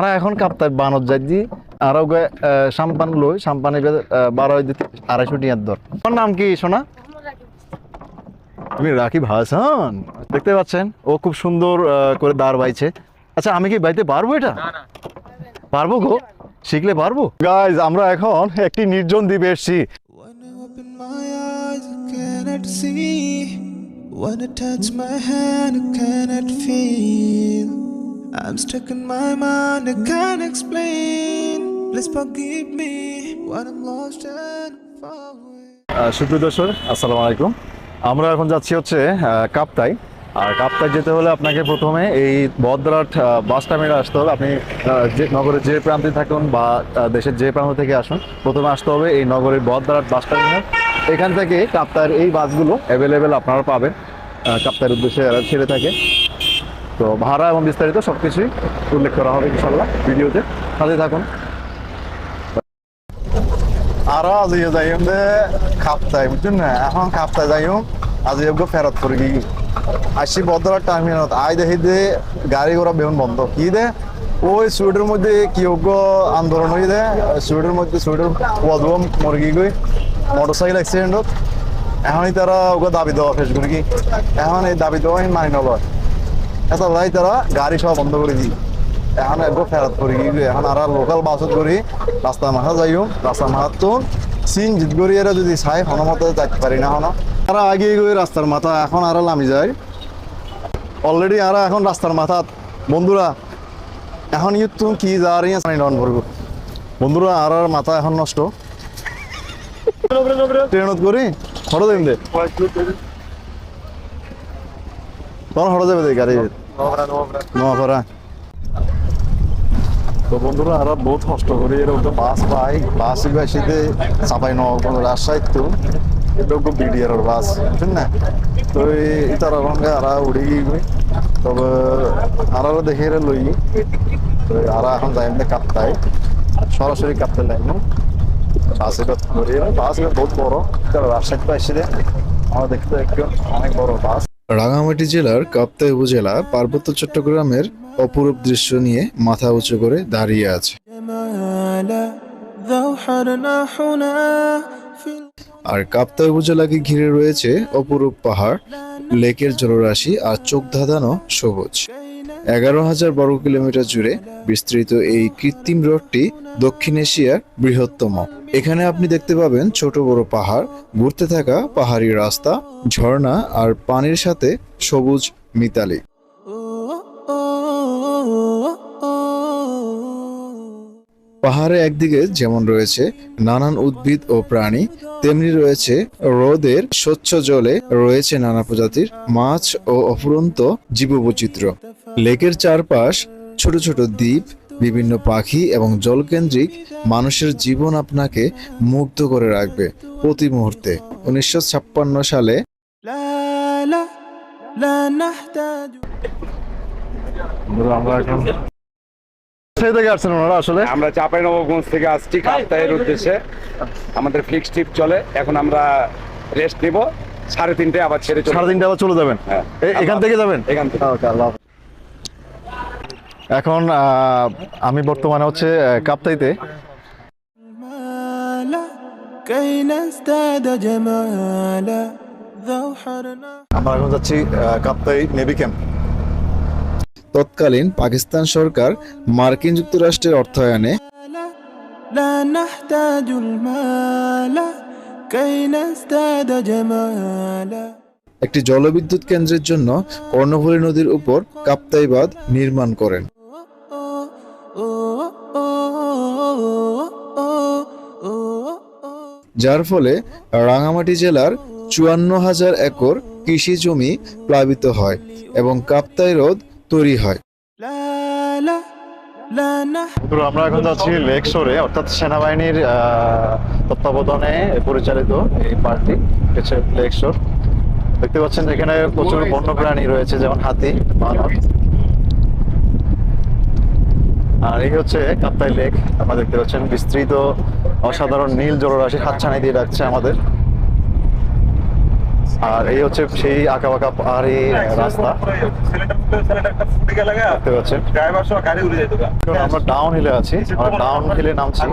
আমরা এখন কাপ্তায় বানত যাচ্ছি আর ওকে সাম্পান লই সাম্পানি বারো দিতে আড়াইশো টিয়ার দর। তোমার নাম কি সোনা? তুমি রাকিব হাসান। দেখতে পাচ্ছেন ও খুব সুন্দর করে দাঁড় বাইছে। আচ্ছা আমি কি বাইতে পারব এটা? পারব গো শিখলে পারব? গাইজ আমরা এখন একটি নির্জন দ্বীপে এসেছি। When I open my eyes, I cannot see. When I touch my hand, I cannot feel. I'm stuck in my mind, I can't explain. Please forgive me when I'm lost and far away. সুপ্রিয় দর্শক আসসালামু আলাইকুম। আমরা এখন যাচ্ছি হচ্ছে কাপ্তাই। আর কাপ্তাই যেতে হলে আপনাকে প্রথমে এই বদ্রাট বাস টার্মিনালে আসতে হবে। আপনি যে নগরের যে প্রান্তে থাকুন বা দেশের যে প্রান্ত থেকে আসুন প্রথমে আসতে হবে এই নগরের বদ্রাট বাস টার্মিনাল এখান থেকে কাপ্তার এই বাসগুলো অ্যাভেলেবেল আপনারা পাবেন। কাপ্তার উদ্দেশ্যে ছেড়ে থাকে। তো ভাড়া এবং বিস্তারিত সব কিছুই উল্লেখ করা হবে ইনশাল্লাহ ভিডিওতে। সাথে থাকুন। আরও আজি যাইম দে খাপতাই বুঝছেন না? এখন খাপতাই যাইম, আজি এগুলো ফেরত করে। গিয়ে আসি বদলার টার্মিনাল আই দেখি দে গাড়ি ঘোড়া বেউন বন্ধ। কি দে? ওই সুইটের মধ্যে কি যোগ্য আন্দোলন হয়ে দে? সুইটের মধ্যে সুইটের ওয়াদম মরে গিয়ে গই। মোটরসাইকেল অ্যাক্সিডেন্টত এখনই তারা ওকে দাবি দেওয়া করে। কি এখন এই দাবি দেওয়া মানি নলয়। এত ভাই তারা গাড়ি সব বন্ধ করে দিই। এখন একবার ফেরত করি এখন আর লোকাল বাসত করি রাস্তা মাথা যাইও রাস্তা মাথাত তো সিন জিত করি এরা যদি চাই হনমতে যাইতে পারি না হন। আর আগে গই রাস্তার মাথা এখন আর নামি যায়। অলরেডি আর এখন রাস্তার মাথাত বন্ধুরা এখন ইউথ তুমি কি যাওয়ার পানি ডন ভরব বন্ধুরা আর আর মাথা এখন নষ্ট। ট্রেনত করি দেন দে। তখন হঠাৎ যাবে গাড়ি নোয়াপাড়া তো বন্ধুরা আর বহুত কষ্ট করি এরকম তো বাস পাই। বাস বেশিতে চাপাই ন রাজশাহী তো। খুব বিডিআর বাস বুঝছেন না? তো তার রঙে আর উড়ে গিয়ে তবে আর দেখে এরা লই। তো আর এখন যাই এমনি কাপ্তাই। সরাসরি কাপ্তে লাইন বাস বাস বহুত বড়। এটা রাজশাহী পাইছি আমরা দেখতে একটু অনেক বড় বাস। রাঙামাটি জেলার কাপ্তাই উপজেলা পার্বত্য চট্টগ্রামের অপরূপ দৃশ্য নিয়ে মাথা উঁচু করে দাঁড়িয়ে আছে। আর কাপ্তাই উপজেলাকে ঘিরে রয়েছে অপরূপ পাহাড়, লেকের জলরাশি আর চোখ ধাঁধানো সবুজ। এগারো হাজার বর্গ কিলোমিটার জুড়ে বিস্তৃত এই কৃত্রিম হ্রদটি দক্ষিণ এশিয়ার বৃহত্তম। এখানে আপনি দেখতে পাবেন ছোট বড় পাহাড়, ঘুরতে থাকা পাহাড়ি রাস্তা, ঝর্ণা আর পানির সাথে সবুজ মিতালি। পাহাড়ে একদিকে যেমন রয়েছে নানান উদ্ভিদ ও প্রাণী তেমনি রয়েছে হ্রদের স্বচ্ছ জলে রয়েছে নানা প্রজাতির মাছ ও অফুরন্ত জীববৈচিত্র্য। লেকের চারপাশ ছোট ছোট দ্বীপ বিভিন্ন পাখি এবং জলকেন্দ্রিক মানুষের জীবন আপনাকে মুগ্ধ করে রাখবে প্রতি মুহূর্তে। উনিশশো ছাপ্পান্ন সালে আমরা এখন আমরা থেকে আসছি কাপ্তাহের উদ্দেশ্যে। আমাদের ট্রিপ চলে এখন আমরা রেস্ট নিব। সাড়ে তিনটে আবার ছেড়ে সাড়ে তিনটে আবার চলে যাবেন? হ্যাঁ। এখান থেকে যাবেন? এখান থেকে। এখন আমি বর্তমানে হচ্ছে কাপ্তাইতে। আমরা এখন যাচ্ছি কাপ্তাই নেভি ক্যাম্প। তৎকালীন পাকিস্তান সরকার মার্কিন যুক্তরাষ্ট্রের অর্থায়নে একটি জলবিদ্যুৎ কেন্দ্রের জন্য কর্ণভরী নদীর উপর কাপ্তাই বাঁধ নির্মাণ করেন। যার ফলে রাঙামাটি জেলার চুয়ান্ন হাজার একর কৃষি জমি প্লাবিত হয় এবং কাপ্তাই রোদ তৈরি হয়। আমরা এখন যাচ্ছি লেক শোরে অর্থাৎ সেনাবাহিনীর তত্ত্বাবধানে পরিচালিত এই পার্টি হচ্ছে লেক শোর দেখতে পাচ্ছেন এখানে প্রচুর বন্য প্রাণী রয়েছে যেমন হাতি বানর। আর এই হচ্ছে কাপ্তাই লেক আমরা দেখতে পাচ্ছেন বিস্তৃত অসাধারণ নীল জলরাশি হাতছানি দিয়ে রাখছে আমাদের। আর এই হচ্ছে সেই আঁকা বাঁকা পাহাড়ি রাস্তা। দেখতে পাচ্ছেন। এখন আমরা ডাউন হিলে আছি। আমরা ডাউন হিলে নামছি।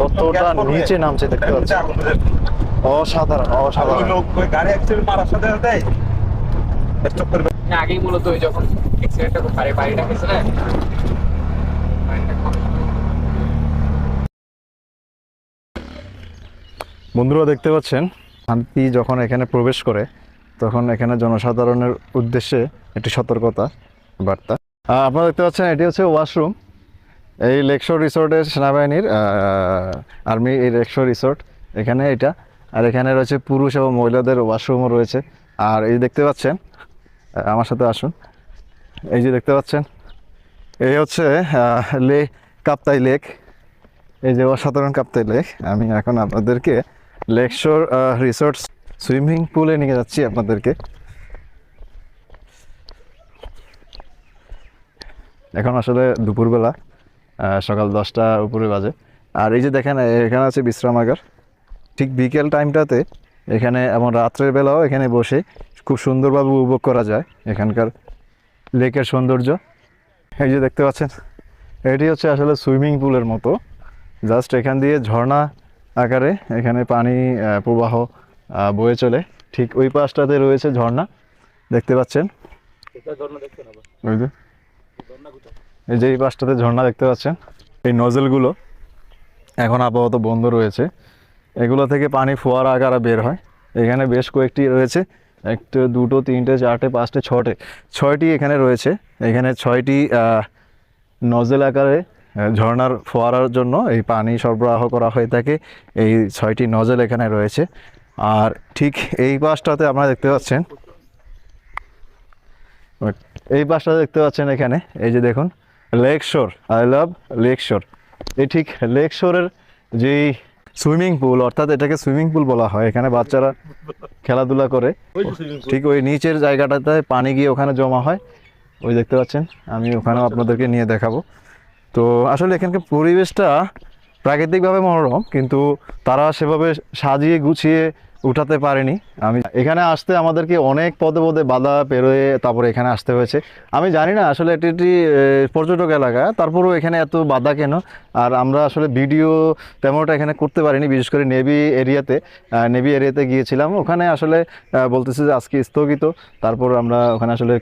কতটা নিচে নামছে দেখতে পাচ্ছি অসাধারণ অসাধারণ। গাড়ি অ্যাক্সিডেন্ট মারার সাথে সাথে স্টপ করবে আগেই মূলত ওই যখন অ্যাক্সিডেন্টটা বাড়ি বাড়িটা গেছে না? বন্ধুরা দেখতে পাচ্ছেন? শান্তি যখন এখানে প্রবেশ করে, তখন এখানে জনসাধারণের উদ্দেশ্যে একটি সতর্কতা বার্তা। আপনারা দেখতে পাচ্ছেন, এটি হচ্ছে ওয়াশরুম। এই লেকশোর রিসোর্টের সেনাবাহিনীর আর্মি এই লেকশোর রিসোর্ট, এখানে এটা। আর এখানে রয়েছে পুরুষ এবং মহিলাদের ওয়াশরুমও রয়েছে। আর এই দেখতে পাচ্ছেন আমার সাথে আসুন। এই যে দেখতে পাচ্ছেন, এই হচ্ছে লে, কাপ্তাই লেক। এই যে অসাধারণ কাপ্তাই লেক। আমি এখন আপনাদেরকে লেকশোর রিসোর্ট সুইমিং পুলে নিয়ে যাচ্ছি আপনাদেরকে। এখন আসলে দুপুরবেলা সকাল দশটা উপরে বাজে। আর এই যে দেখেন, এখানে আছে বিশ্রামাগার। ঠিক বিকেল টাইমটাতে এখানে এবং রাত্রের বেলাও এখানে বসে খুব সুন্দরভাবে উপভোগ করা যায় এখানকার লেকের সৌন্দর্য। এই যে দেখতে পাচ্ছেন, এটি হচ্ছে আসলে সুইমিং পুলের মতো। জাস্ট এখান দিয়ে ঝর্ণা আকারে এখানে পানি প্রবাহ বয়ে চলে। ঠিক ওই পাশটাতে রয়েছে ঝর্ণা। দেখতে পাচ্ছেন? ওই যে। এই যে এই পাশটাতে ঝর্ণা দেখতে পাচ্ছেন? এই নজলগুলো এখন আপাতত বন্ধ রয়েছে। এগুলো থেকে পানি ফোয়ারা আকারে বের হয়। এখানে বেশ কয়েকটি রয়েছে। একটা দুটো তিনটে চারটে পাঁচটে ছটে ছয়টি এখানে রয়েছে। এখানে ছয়টি নজেল আকারে ঝর্ণার ফোয়ারার জন্য এই পানি সরবরাহ করা হয়ে থাকে এই ছয়টি নজেল এখানে রয়েছে। আর ঠিক এই পাশটাতে আপনারা দেখতে পাচ্ছেন এই পাশটা দেখতে পাচ্ছেন এখানে এই যে দেখুন লেক শোর আই লাভ লেক শোর। এই ঠিক লেক শোরের যেই সুইমিং পুল অর্থাৎ এটাকে সুইমিং পুল বলা হয় এখানে বাচ্চারা খেলাধুলা করে। ঠিক ওই নিচের জায়গাটাতে পানি গিয়ে ওখানে জমা হয়। ওই দেখতে পাচ্ছেন আমি ওখানেও আপনাদেরকে নিয়ে দেখাবো। তো আসলে এখানকার পরিবেশটা প্রাকৃতিকভাবে মনোরম কিন্তু তারা সেভাবে সাজিয়ে গুছিয়ে উঠাতে পারিনি। আমি এখানে আসতে আমাদেরকে অনেক পদে পদে বাধা পেরোয়ে তারপরে এখানে আসতে হয়েছে। আমি জানি না আসলে এটি একটি পর্যটক এলাকা, তারপরেও এখানে এত বাধা কেন? আর আমরা আসলে ভিডিও তেমনটা এখানে করতে পারিনি, বিশেষ করে নেভি এরিয়াতে। নেভি এরিয়াতে গিয়েছিলাম। ওখানে আসলে বলতেছে যে আজকে স্থগিত। তারপর আমরা ওখানে আসলে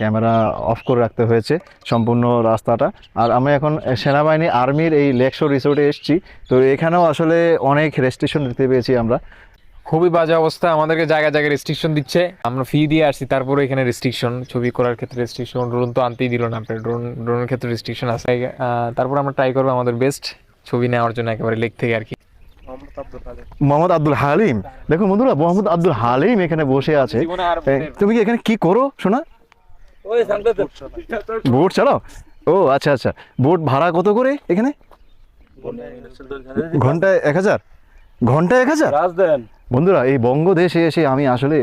ক্যামেরা অফ করে রাখতে হয়েছে সম্পূর্ণ রাস্তাটা। আর আমি এখন সেনাবাহিনী, আর্মির এই লেকশো রিসোর্টে এসেছি। তো এখানেও আসলে অনেক রেস্ট্রিকশন দেখতে পেয়েছি আমরা। খুবই বাজে অবস্থা। আমাদেরকে জায়গায় জায়গায় রেস্ট্রিকশন দিচ্ছে। আমরা ফি দিয়ে আসছি তারপরে এখানে রেস্ট্রিকশন ছবি করার ক্ষেত্রে রেস্ট্রিকশন ড্রোন তো আনতেই দিল না আপনার ড্রোন ড্রোনের ক্ষেত্রে রেস্ট্রিকশন আছে। তারপর আমরা ট্রাই করব আমাদের বেস্ট ছবি নেওয়ার জন্য একেবারে লেক থেকে আর কি। মোহাম্মদ আব্দুল হালিম। দেখুন বন্ধুরা মোহাম্মদ আব্দুল হালিম এখানে বসে আছে। তুমি কি এখানে কি করো শোনা বোট চালাও? ও আচ্ছা আচ্ছা। বোট ভাড়া কত করে এখানে? ঘন্টায় এক হাজার? ঘন্টায় এক হাজার? বন্ধুরা এই বঙ্গদেশে এসে আমি আসলে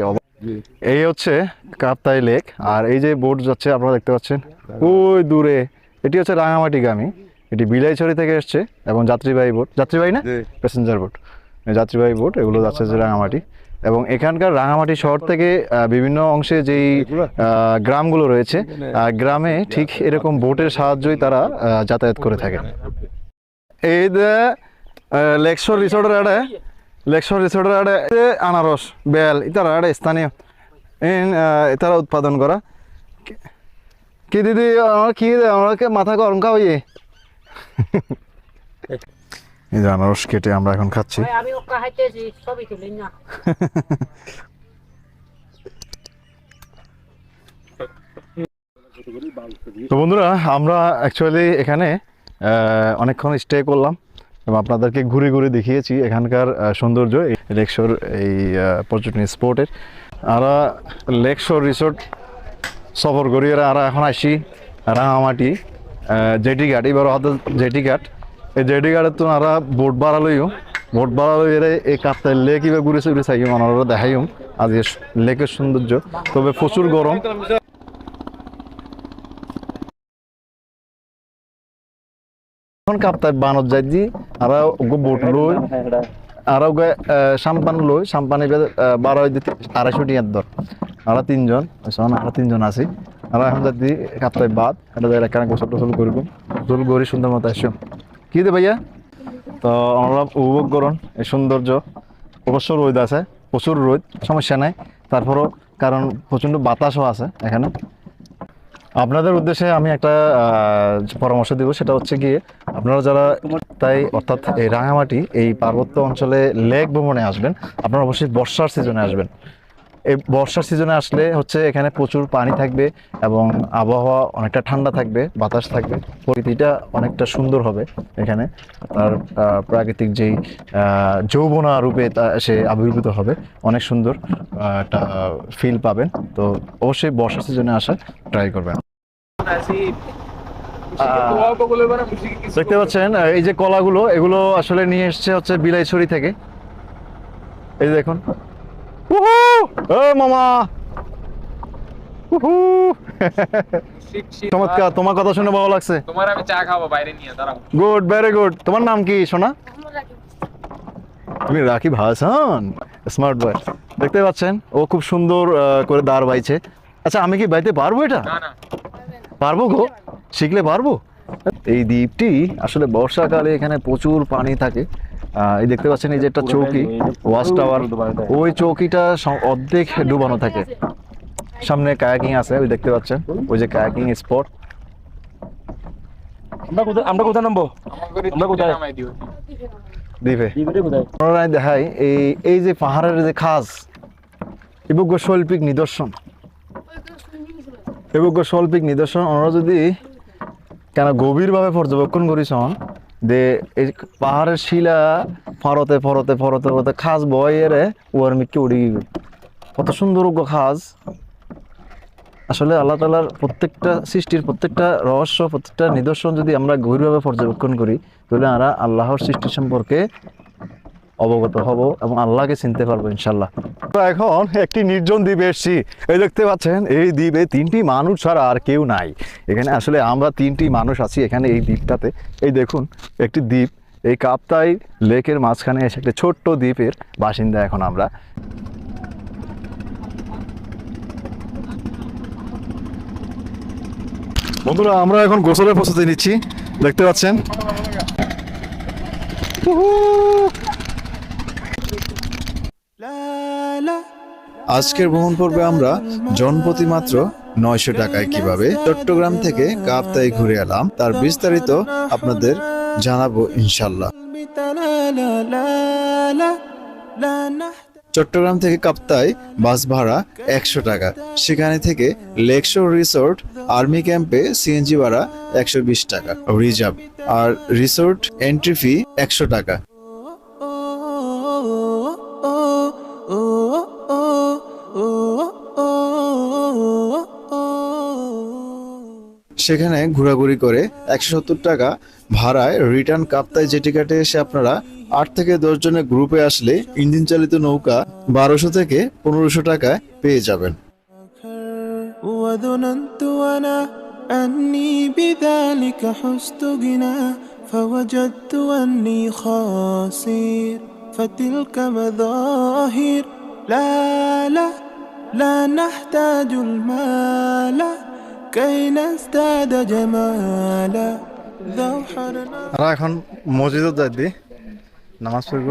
এই হচ্ছে কাপ্তাই লেক আর এই যে বোট যাচ্ছে আপনারা দেখতে পাচ্ছেন। ওই দূরে এটি হচ্ছে রাঙামাটি রাঙামাটিগামী এটি বিলাইছড়ি থেকে এসছে এবং যাত্রীবাহী বোট। যাত্রীবাহী না? Passenger boat. যাত্রীবাহী বোট এগুলো যাচ্ছে যে রাঙামাটি। এবং এখানকার রাঙামাটি শহর থেকে বিভিন্ন অংশে যেই গ্রামগুলো রয়েছে গ্রামে ঠিক এরকম বোটের সাহায্যই তারা যাতায়াত করে থাকে এই লেকশোর রিসোর্টের আড়ে লেকশোর রিসোর্টের আড়ে আনারস বেল ইতারা আড়ে স্থানীয়। ইন, আহ, তারা উৎপাদন করা। কি- দিদি আমার কি আমাকে মাথা গরম খাওয়াইয়ে? এই যে আনারস কেটে আমরা এখন খাচ্ছি। তো বন্ধুরা আমরা অ্যাকচুয়ালি এখানে অনেকক্ষণ স্টে করলাম। এবং আপনাদেরকে ঘুরে ঘুরে দেখিয়েছি এখানকার সৌন্দর্য লেকশোর এই পর্যটন স্পটের। আমরা লেকশোর রিসোর্ট সফর করি আর এখন আসি রাঙামাটি জেটি ঘাট এবার হয়তো জেটি ঘাট। এই জেটি ঘাটের তো আমরা বোট ভাড়া লইও। বোট ভাড়া লই এর এই কাপ্তাই লেক এবার ঘুরে ঘুরে চাই মানুষরা দেখাইম। আজ লেকের সৌন্দর্য। তবে প্রচুর গরম। এখন কাপ্তাই বানত যাই দি, আর বোট লই, আর সাম্পান লই সাম্পানি বারো আড়াইশো টিয়ার দর। আমরা তিনজন আমরা তিনজন আছি। আমরা এখন যদি কাপ্তায় বাদ, এটা যাই এখানে গোসল টোসল করব। গোসল করি, সুন্দর মতো আসো। কি দে ভাইয়া? তো আমরা উপভোগ করুন, এই সৌন্দর্য। অবশ্য রোদ আছে, প্রচুর রোদ, সমস্যা নাই। তারপরও কারণ প্রচণ্ড বাতাসও আছে এখানে। আপনাদের উদ্দেশ্যে আমি একটা পরামর্শ দিব, সেটা হচ্ছে গিয়ে আপনারা যারা তাই অর্থাৎ এই রাঙামাটি, এই পার্বত্য অঞ্চলে লেক ভ্রমণে আসবেন, আপনারা অবশ্যই বর্ষার সিজনে আসবেন। এই বর্ষার সিজনে আসলে হচ্ছে এখানে প্রচুর পানি থাকবে এবং আবহাওয়া অনেকটা ঠান্ডা থাকবে, বাতাস থাকবে, প্রকৃতিটা অনেকটা সুন্দর হবে এখানে। তার প্রাকৃতিক যেই যৌবনা রূপে তা- সে আবির্ভূত হবে, অনেক সুন্দর একটা ফিল পাবেন। তো অবশ্যই বর্ষার সিজনে আসা ট্রাই করবেন। দেখতে পাচ্ছেন এই যে কলাগুলো এগুলো আসলে নিয়ে এসছে হচ্ছে বিলাইছড়ি থেকে। এই যে দেখুন। মামা! চমৎকার তোমার কথা শুনে ভালো লাগছে। তোমার আমি চা খাব বাইরে নিয়ে দাঁড়াও। Good very good. তোমার নাম কি সোনা? তুমি রাকিব হাসান স্মার্ট বয়। দেখতে পাচ্ছেন ও খুব সুন্দর করে দাঁড় বাইছে। আচ্ছা আমি কি বাইতে পারব এটা? পারব গো? শিখলে পারব? এই দ্বীপটি আসলে বর্ষাকালে এখানে প্রচুর পানি থাকে। এই দেখতে পাচ্ছেন এই যে একটা চৌকি ওয়াচ টাওয়ার। ওই চৌকিটা অর্ধেক ডুবানো থাকে। সামনে কায়াকিং আছে ওই দেখতে পাচ্ছেন? ওই যে কায়াকিং স্পট। আমরা কোথায় আমরা কোথায় নামবো? আমরা কোথায়? দ্বীপে। আমরা দেখাই এই এই যে পাহাড়ের যে খাস এবজ্ঞ শৈল্পিক নিদর্শন। এবজ্ঞ শৈল্পিক নিদর্শন। ওনারা যদি কেন গভীরভাবে পর্যবেক্ষণ করিছন যে এই পাহাড়ের শিলা ফরতে ফরতে ফরতে ফরতে খাস রে ওয়ার মিটকে উড়ে গেল। কত সুন্দর খাস। আসলে আল্লাহ তালার প্রত্যেকটা সৃষ্টির প্রত্যেকটা রহস্য, প্রত্যেকটা নিদর্শন যদি আমরা গভীরভাবে পর্যবেক্ষণ করি, তাহলে আমরা আল্লাহর সৃষ্টি সম্পর্কে অবগত হব এবং আল্লাহকে চিনতে পারব ইনশাল্লাহ এখন একটি নির্জন দ্বীপে এসেছি। এই দেখতে পাচ্ছেন এই দ্বীপে তিনটি মানুষ ছাড়া আর কেউ নাই। এখানে আসলে আমরা তিনটি মানুষ আছি এখানে এই দ্বীপটাতে। এই দেখুন একটি দ্বীপ এই কাপ্তাই লেকের মাঝখানে এসে একটি ছোট্ট দ্বীপের বাসিন্দা এখন আমরা। বন্ধুরা আমরা এখন গোসলের প্রস্তুতি নিচ্ছি। দেখতে পাচ্ছেন? আজকের ভ্রমণ পর্বে আমরা জনপ্রতি মাত্র নয়শো টাকায় কীভাবে চট্টগ্রাম থেকে কাপ্তাই ঘুরে এলাম, তার বিস্তারিত আপনাদের জানাব ইনশাল্লাহ। চট্টগ্রাম থেকে কাপ্তাই বাস ভাড়া একশো টাকা, সেখানে থেকে লেকশোর রিসোর্ট, আর্মি ক্যাম্পে সিএনজি ভাড়া একশো বিশ টাকা, রিজার্ভ, আর রিসোর্ট এন্ট্রি ফি একশো টাকা। সেখানে ঘোরাঘুরি করে একশো সত্তর টাকা ভাড়ায় রিটার্ন কাপ্তাই জেটি কাটে এসে আপনারা আট থেকে দশ জনের গ্রুপে আসলে ইঞ্জিন চালিত নৌকা বারোশো থেকে পনেরোশো টাকায় পেয়ে যাবেন وظننت أنا أني بذلك حزت غنى فوجدت أني خاسر فتلك مظاهر لا لا لا نحتاج المال এখন মসজিদ যাই দি নামাজ পড়ব।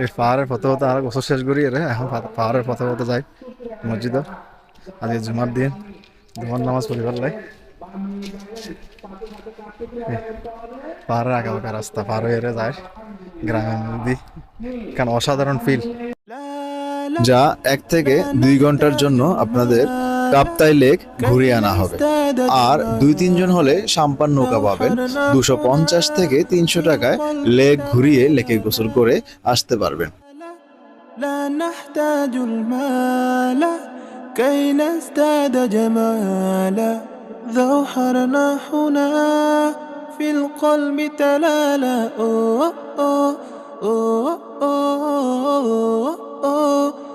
এই পাহাড়ের পথে পথে আর বছর শেষ করি রে এখন পাহাড়ের পথে পথে যাই মসজিদ আজ জুমার দিন জুমার নামাজ পড়ি লাগে। পাহাড়ের আগা বাঁকা রাস্তা পার হয়ে যায় গ্রামের মধ্যে কারণ অসাধারণ ফিল যা এক থেকে দুই ঘণ্টার জন্য আপনাদের কাপ্তাই লেক ঘুরিয়ে আনা হবে আর দুই তিনজন হলে সাম্পান নৌকা পাবেন দুশো পঞ্চাশ থেকে তিনশো টাকায় লেক ঘুরিয়ে লেকে গোসল করে আসতে পারবেন لا نحتاج المال كي نزداد جمالا ذو حرنا هنا في القلب تلالا أوه أوه أوه أوه أوه أوه أوه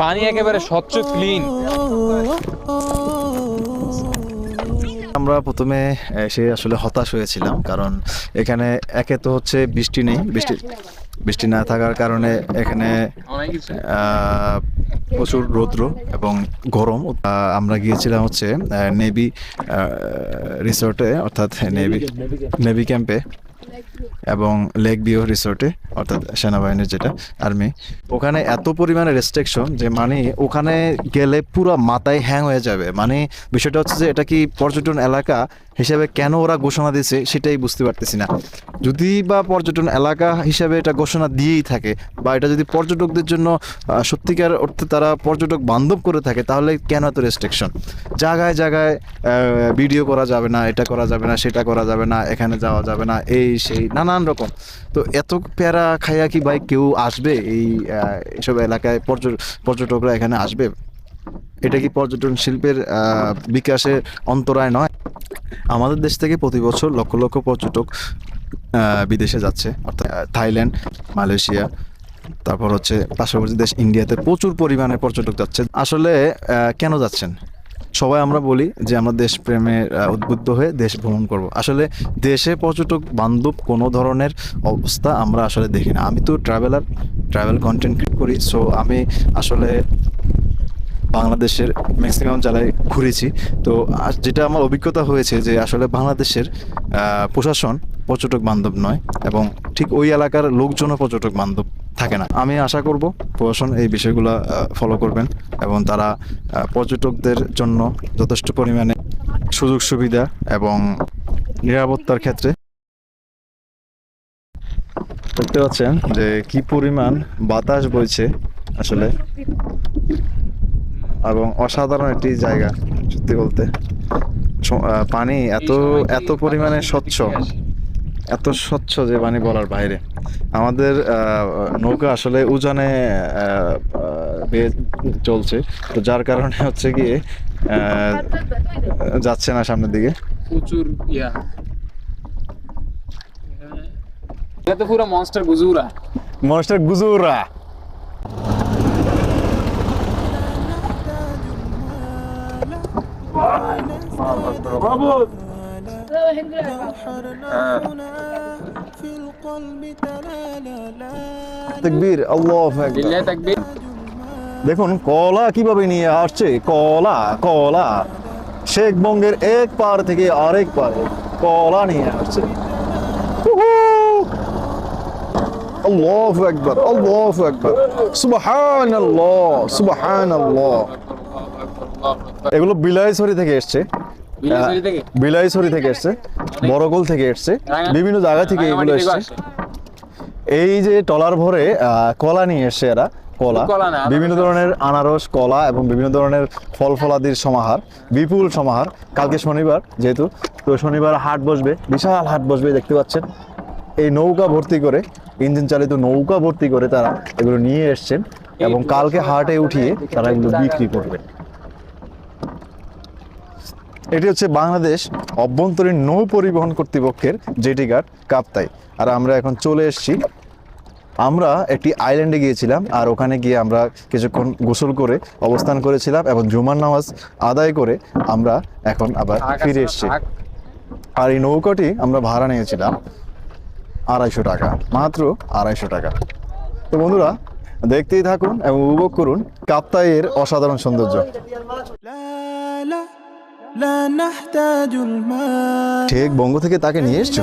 পানি একেবারে স্বচ্ছ ক্লিন আমরা প্রথমে এসে আসলে হতাশ হয়েছিলাম, কারণ এখানে একে তো হচ্ছে বৃষ্টি নেই, বৃষ্টি বৃষ্টি না থাকার কারণে এখানে প্রচুর রৌদ্র এবং গরম। আমরা গিয়েছিলাম হচ্ছে নেভি রিসোর্টে অর্থাৎ নেভি নেভি ক্যাম্পে এবং লেক ভিউ রিসোর্টে অর্থাৎ সেনাবাহিনীর যেটা আর্মি ওখানে এত পরিমাণে রেস্ট্রিকশন যে মানে ওখানে গেলে পুরো মাথায় হ্যাং হয়ে যাবে। মানে বিষয়টা হচ্ছে যে এটা কি পর্যটন এলাকা? হিসেবে কেন ওরা ঘোষণা দিয়েছে সেটাই বুঝতে পারতেছি না। যদি বা পর্যটন এলাকা হিসেবে এটা ঘোষণা দিয়েই থাকে বা এটা যদি পর্যটকদের জন্য সত্যিকার অর্থে তারা পর্যটক বান্ধব করে থাকে, তাহলে কেন এত রেস্ট্রিকশন জায়গায় জায়গায় ভিডিও করা যাবে না, এটা করা যাবে না, সেটা করা যাবে না, এখানে যাওয়া যাবে না, এই, সেই, নানান রকম। তো এত প্যারা খাইয়া কি ভাই কেউ আসবে এই এসব এলাকায় পর্য- পর্যটকরা এখানে আসবে? এটা কি পর্যটন শিল্পের বিকাশের অন্তরায় নয়? আমাদের দেশ থেকে প্রতি বছর লক্ষ লক্ষ পর্যটক বিদেশে যাচ্ছে। অর্থাৎ থাইল্যান্ড, মালয়েশিয়া, তারপর হচ্ছে পার্শ্ববর্তী দেশ ইন্ডিয়াতে প্রচুর পরিমাণে পর্যটক যাচ্ছে। আসলে কেন যাচ্ছেন? সবাই আমরা বলি যে আমরা দেশপ্রেমে উদ্বুদ্ধ হয়ে দেশ ভ্রমণ করব। আসলে দেশে পর্যটক বান্ধব কোনো ধরনের অবস্থা আমরা আসলে দেখি না। আমি তো ট্রাভেলার ট্রাভেল কন্টেন্ট ক্রিয়েট করি সো আমি আসলে বাংলাদেশের ম্যাক্সিমাম জেলায় ঘুরেছি। তো যেটা আমার অভিজ্ঞতা হয়েছে যে আসলে বাংলাদেশের প্রশাসন পর্যটক বান্ধব নয় এবং ঠিক ওই এলাকার লোকজনও পর্যটক বান্ধব থাকে না। আমি আশা করব প্রশাসন এই বিষয়গুলো ফলো করবেন এবং তারা পর্যটকদের জন্য যথেষ্ট পরিমাণে সুযোগ সুবিধা এবং নিরাপত্তার ক্ষেত্রে দেখতে পাচ্ছেন যে কি পরিমাণ বাতাস বইছে আসলে। এবং অসাধারণ একটি জায়গা সত্যি বলতে। পানি এত এত পরিমাণে স্বচ্ছ এত স্বচ্ছ যে পানি বলার বাইরে। আমাদের নৌকা আসলে উজানে চলছে। তো যার কারণে হচ্ছে গিয়ে যাচ্ছে না সামনের দিকে। প্রচুর ইয়া। এটা তো পুরো মনস্টার গুজুরা। মনস্টার গুজুরা। في القلب تلالا لا তাকবীর আল্লাহু আকবার লিল্লাহি তাকবীর দেখুন কলা কিভাবে নিয়ে আসছে কলা কলা শেখ বঙ্গের এক পার থেকে আরেক পারে কলা নিয়ে আসছে আল্লাহু আকবার আল্লাহু আকবার সুবহানাল্লাহ সুবহানাল্লাহ এগুলো বিলাইছড়ি থেকে এসছে বিলাসিনী থেকে বিলাইছড়ি থেকে এসছে বড়গোল থেকে এসছে বিভিন্ন জায়গা থেকে এগুলো এসছে। এই যে টলার ভরে কলা নিয়ে এসছে এরা কলা। বিভিন্ন ধরনের আনারস কলা এবং বিভিন্ন ধরনের ফল ফলাদির সমাহার বিপুল সমাহার। কালকে শনিবার যেহেতু তো শনিবার হাট বসবে বিশাল হাট বসবে দেখতে পাচ্ছেন। এই নৌকা ভর্তি করে ইঞ্জিন চালিত নৌকা ভর্তি করে তারা এগুলো নিয়ে এসছেন এবং কালকে হাটে উঠিয়ে তারা এগুলো বিক্রি করবে। এটি হচ্ছে বাংলাদেশ অভ্যন্তরীণ নৌ পরিবহন কর্তৃপক্ষের জেটি ঘাট কাপ্তাই। আর আমরা এখন চলে এসেছি। আমরা একটি আইল্যান্ডে গিয়েছিলাম আর ওখানে গিয়ে আমরা কিছুক্ষণ গোসল করে অবস্থান করেছিলাম এবং জুমার নামাজ আদায় করে আমরা এখন আবার ফিরে এসেছি। আর এই নৌকাটি আমরা ভাড়া নিয়েছিলাম আড়াইশো টাকা মাত্র আড়াইশো টাকা। তো বন্ধুরা দেখতেই থাকুন এবং উপভোগ করুন কাপ্তাইয়ের অসাধারণ সৌন্দর্য। ঠিক বঙ্গ থেকে তাকে নিয়ে এসছো?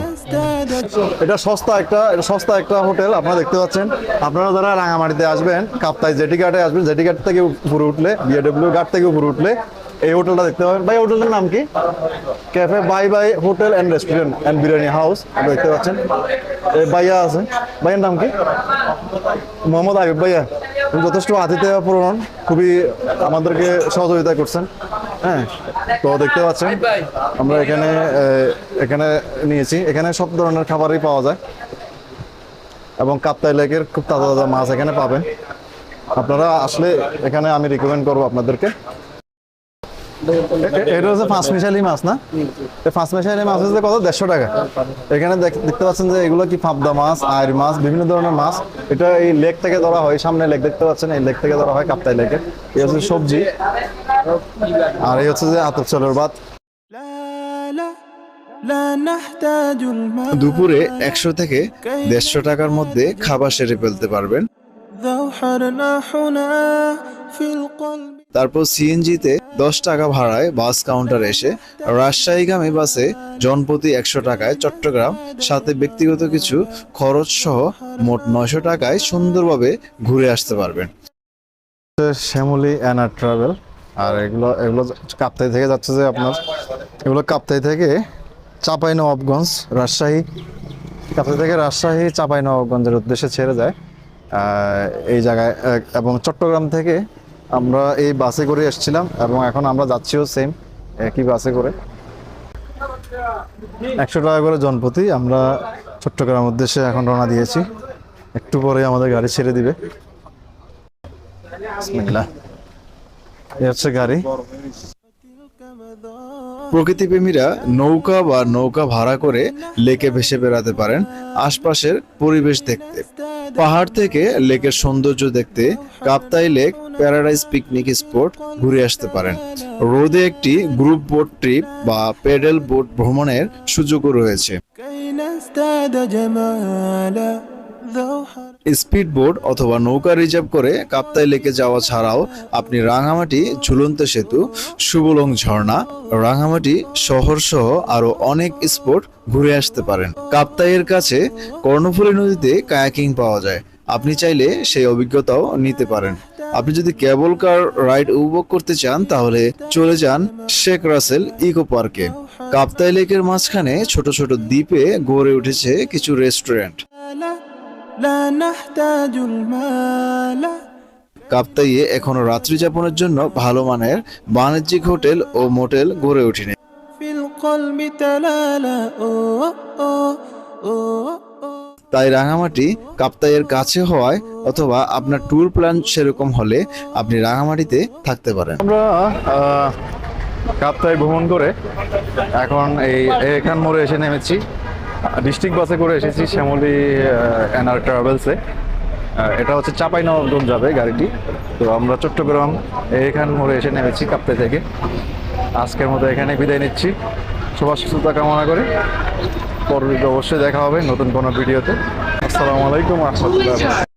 এটা সস্তা একটা এটা সস্তা একটা হোটেল আপনারা দেখতে পাচ্ছেন। আপনারা যারা রাঙামাটিতে আসবেন কাপ্তায় জেটি ঘাটে আসবেন জেটি ঘাট থেকে উপরে উঠলে বিএডব্লিউ ঘাট থেকে উপরে উঠলে এই হোটেলটা দেখতে পাবেন। ভাই, হোটেলটার নাম কি? Cafe bye bye hotel and restaurant and biryani house দেখতে পাচ্ছেন। এই ভাইয়া আছে। ভাইয়ের নাম কি? মোহাম্মদ আইব ভাইয়া যথেষ্ট আতিথেয় পূরণ। খুবই আমাদেরকে সহযোগিতা করছেন। হ্যাঁ তো দেখতে পাচ্ছেন, আমরা এখানে এখানে নিয়েছি। এখানে সব ধরনের খাবারই পাওয়া যায়। এবং কাপ্তাই লেকের খুব তাজা তাজা মাছ এখানে পাবেন। আপনারা আসলে এখানে আমি রিকমেন্ড করব আপনাদেরকে। সবজি। আর এই হচ্ছে যে আতপ চলের ভাত। দুপুরে একশো থেকে দেড়শো টাকার মধ্যে খাবার সেরে ফেলতে পারবেন। তারপর সিএনজিতে দশ টাকা ভাড়ায় বাস কাউন্টার এসে রাজশাহীগামী বাসে জনপ্রতি একশো টাকায় চট্টগ্রাম, সাথে ব্যক্তিগত কিছু খরচ সহ মোট নয়শো টাকায় সুন্দরভাবে ঘুরে আসতে পারবেন। শ্যামলি অ্যানার ট্রাভেল আর এগুলো এগুলো কাপ্তাই থেকে যাচ্ছে যে আপনার, এগুলো কাপ্তাই থেকে চাপাই নবাবগঞ্জ, রাজশাহী। কাপ্তাই থেকে রাজশাহী, চাপাই নবাবগঞ্জের উদ্দেশ্যে ছেড়ে যায়। এই জায়গায়, এবং চট্টগ্রাম থেকে আমরা এই বাসে করে এসেছিলাম এবং এখন আমরা যাচ্ছিও সেম একই বাসে করে। একশো টাকা করে জনপ্রতি আমরা চট্টগ্রাম উদ্দেশ্যে এখন রওনা দিয়েছি। একটু পরে আমাদের গাড়ি ছেড়ে দিবে। এ হচ্ছে গাড়ি। প্রকৃতিপ্রেমীরা নৌকা বা নৌকা ভাড়া করে লেকে ভেসে বেড়াতে পারেন আশপাশের পরিবেশ দেখতে। পাহাড় থেকে লেকের সৌন্দর্য দেখতে Kaptai lake paradise picnic spot ঘুরে আসতে পারেন। রোদে একটি গ্রুপ বোট ট্রিপ বা পেডেল বোট ভ্রমণের সুযোগও রয়েছে। স্পিডবোট অথবা নৌকা রিজার্ভ করে কাপ্তাই লেকে যাওয়া ছাড়াও আপনি রাঙামাটি ঝুলন্ত সেতু, সুবলং ঝর্ণা, রাঙামাটি শহর সহ আরও অনেক স্পট ঘুরে আসতে পারেন। কাপ্তাইয়ের কাছে কর্ণফুলী নদীতে কায়াকিং পাওয়া যায়। আপনি চাইলে সেই অভিজ্ঞতাও নিতে পারেন। আপনি যদি কেবল কার রাইড উপভোগ করতে চান, তাহলে চলে যান শেখ রাসেল ইকো পার্কে। কাপ্তাই লেকের মাঝখানে ছোট ছোট দ্বীপে গড়ে উঠেছে কিছু রেস্টুরেন্ট। لا لا نحتاج المال কাপ্তাইয়ে এখনো রাত্রি যাপনের জন্য ভালো মানের বাণিজ্যিক হোটেল ও মোটেল গড়ে ওঠেনি في القلب تلالا أوه أوه أوه أوه তাই রাঙামাটি কাপ্তাইয়ের কাছে হওয়ায় অথবা আপনার ট্যুর প্ল্যান সেরকম হলে আপনি রাঙামাটিতে থাকতে পারেন আমরা আহ, কাপ্তাই ভ্রমণ করে এখন এই এখান মোড়ে এসে নেমেছি ডিস্ট্রিক্ট বাসে করে এসেছি শ্যামলী এনআর ট্রাভেলসে এটা হচ্ছে চাপাই নবাবগঞ্জ যাবে গাড়িটি। তো আমরা চট্টগ্রাম এখান মোড়ে এসে নেমেছি কাপ্তাই থেকে। আজকের মতো এখানে বিদায় নিচ্ছি। সবার সুস্থতা কামনা করে। পরবর্তী অবশ্যই দেখা হবে নতুন কোনো ভিডিওতে। আসসালামু আলাইকুম রহমতুল্লাহ